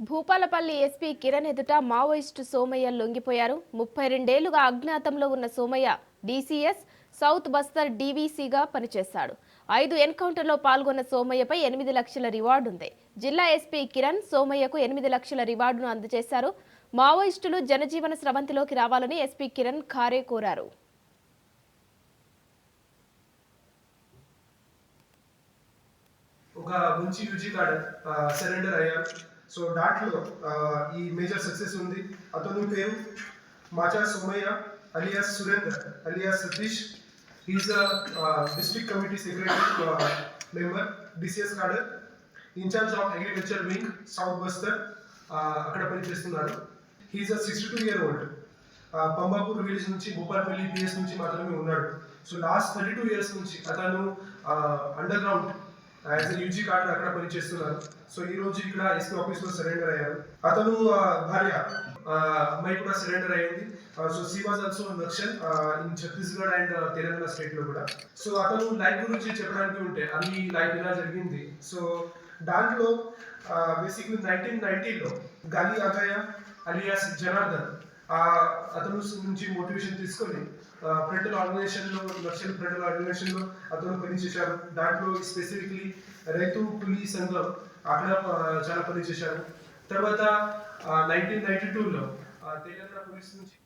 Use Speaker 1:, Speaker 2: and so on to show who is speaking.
Speaker 1: Bhupalpally SP Kiran ఎదుట Maoist Somayya లొంగిపోయారు. ముప్పై రెండేళ్ళుగా అజ్ఞాతంలో ఉన్న సోమయ్య డీసీఎస్ సౌత్ బస్తర్ డీవీసీగా పనిచేశాడు. ఐదు ఎన్కౌంటర్లో పాల్గొన్న సోమయ్యపై ఎనిమిది లక్షల రివార్డు ఉంది. జిల్లా ఎస్పీ కిరణ్ సోమయ్యకు ఎనిమిది లక్షల రివార్డును అందజేశారు. మావోయిస్టులు జనజీవన స్రవంతిలోకి రావాలని ఎస్పీ కిరణ్ ఖారే కోరారు.
Speaker 2: ఒక మంచి యూజీ కార్డు సరెండర్ అయ్యారు సో దాంట్లో ఈ మేజర్ సక్సెస్ ఉంది. అతను పేరు Macha Somayya alias Surender alias Satish. Is district committee secretary member DCS cadre incharge of agriculture wing south Bastar అక్కడ పనిచేస్తున్నారు he is a sixty two year old Pambapur village నుంచి Bhupalpally PS నుంచి మాత్రమే ఉన్నాడు. So last thirty two years నుంచి అతను underground as UG card అక్కడ పనిచేస్తున్నారు. సో ఈ రోజు ఇక్కడ ఎస్పీ ఆఫీస్లో సరెండర్ అయ్యారు. అతను భార్య అమ్మాయి కూడా సరెండర్ అయ్యింది. So she was also Naxal in Chhattisgarh and Telangana స్టేట్లో కూడా. సో అతను లైఫ్ గురించి చెప్పడానికి ఉంటే అది లైఫ్ ఇలా జరిగింది. సో దాంట్లో బేసిక్లీ నైన్టీన్ నైన్టీలో గాలి అగయ అలియాస్ జనార్దన్ అతను నుంచి మోటివేషన్ తీసుకొని ఫ్రంటల్ ఆర్గనైజేషన్లో నక్సల్ ఫ్రంటల్ ఆర్గనైజేషన్లో అతను పనిచేశారు దాంట్లో స్పెసిఫిక్లీ రైతు పులి సంఘం అక్కడ చాలా పనిచేశారు తర్వాత నైన్టీన్ నైన్టీ టూలో తెలంగాణ పోలీస్ నుంచి